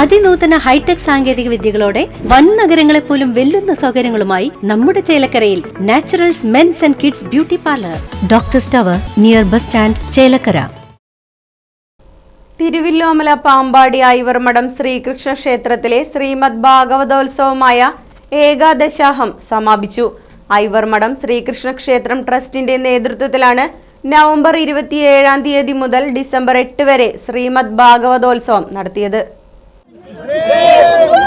അതിനൂതന hi tech സാങ്കേതിക വിദ്യകളോടെ വൻ നഗരങ്ങളെ പോലും വെല്ലുന്ന സൗകര്യങ്ങളുമായി നമ്മുടെ ചേലക്കരയിൽ Naturals men's and kids beauty parlour. Doctor സ്റ്റവർ near bus stand Chelakkara. Thiruvilwamala Pampady Ivarmadom Sreekrishna ക്ഷേത്രത്തിലെ ശ്രീമദ് ഭാഗവതോത്സവമായ ഏകാദശാഹം സമാപിച്ചു. ഐവർമഠം ശ്രീകൃഷ്ണ ക്ഷേത്രം ട്രസ്റ്റിന്റെ നേതൃത്വത്തിലാണ് നവംബർ ഇരുപത്തിയേഴാം തീയതി മുതൽ ഡിസംബർ എട്ട് വരെ ശ്രീമദ് ഭാഗവതോത്സവം നടത്തിയത്. Yeah.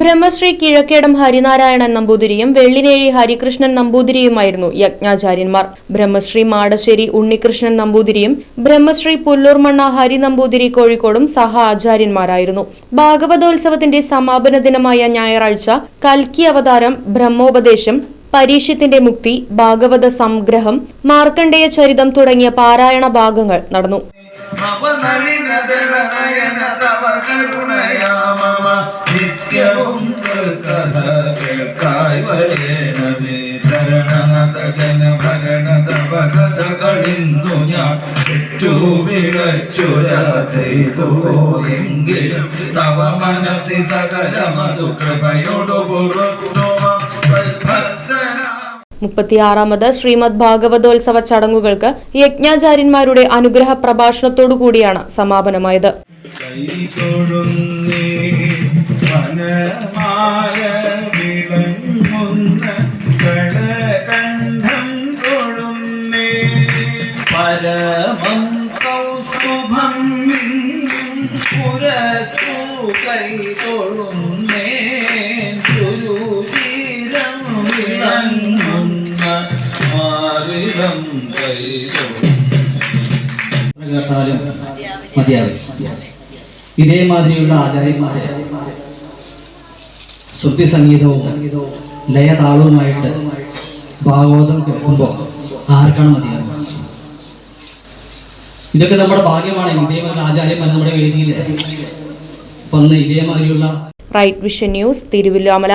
ബ്രഹ്മശ്രീ കിഴക്കേടം ഹരിനാരായണൻ നമ്പൂതിരിയും വെള്ളിനേഴി ഹരികൃഷ്ണൻ നമ്പൂതിരിയുമായിരുന്നു യജ്ഞാചാര്യന്മാർ. ബ്രഹ്മശ്രീ മാടശ്ശേരി ഉണ്ണികൃഷ്ണൻ നമ്പൂതിരിയും ബ്രഹ്മശ്രീ പുല്ലൂർമണ്ണ ഹരി നമ്പൂതിരി കോഴിക്കോടും സഹ ആചാര്യന്മാരായിരുന്നു. ഭാഗവതോത്സവത്തിന്റെ സമാപന ദിനമായ ഞായറാഴ്ച കൽക്കി അവതാരം ബ്രഹ്മോപദേശം പരീക്ഷത്തിന്റെ മുക്തി ഭാഗവത സംഗ്രഹം മാർക്കണ്ഡേയ ചരിതം തുടങ്ങിയ പാരായണ ഭാഗങ്ങൾ നടന്നു. നവനളിനദളനയന തവ കരുണയാ മമ നിത്യവും കഥ കേൾക്കായി വരേണമേ ചരണനത ജനഭരണ തവ കഥകളിന്നു ഞാൻ ചുറ്റുവിളച്ചുര ചെയ്തു എങ്കിലും തവ മനസ്സി സകലമതു കൃപയോടു സൽഭദ്രനാ മുപ്പത്തിയാറാമത് ശ്രീമദ് ഭാഗവതോത്സവ ചടങ്ങുകൾക്ക് യജ്ഞാചാര്യന്മാരുടെ അനുഗ്രഹ പ്രഭാഷണത്തോടു കൂടിയാണ് സമാപനമായത്. കൈ തൊഴുന്നേ. കേട്ടാലും മതിയാകും ഇതേമാതിരിയുള്ള ആചാര്യന്മാരെ ശ്രുതി സംഗീതവും ലയതാളവുമായിട്ട് ഭാഗവതം കേൾക്കുമ്പോൾ ആർക്കാണ് മതിയാവുക? ഇതൊക്കെ നമ്മുടെ ഭാഗ്യമാണ്. ഇതേമാതിരി ആചാര്യന്മാർ നമ്മുടെ വേദിയിൽ വന്ന് ഇതേമാതിരിയുള്ള right vision news Thiruvilwamala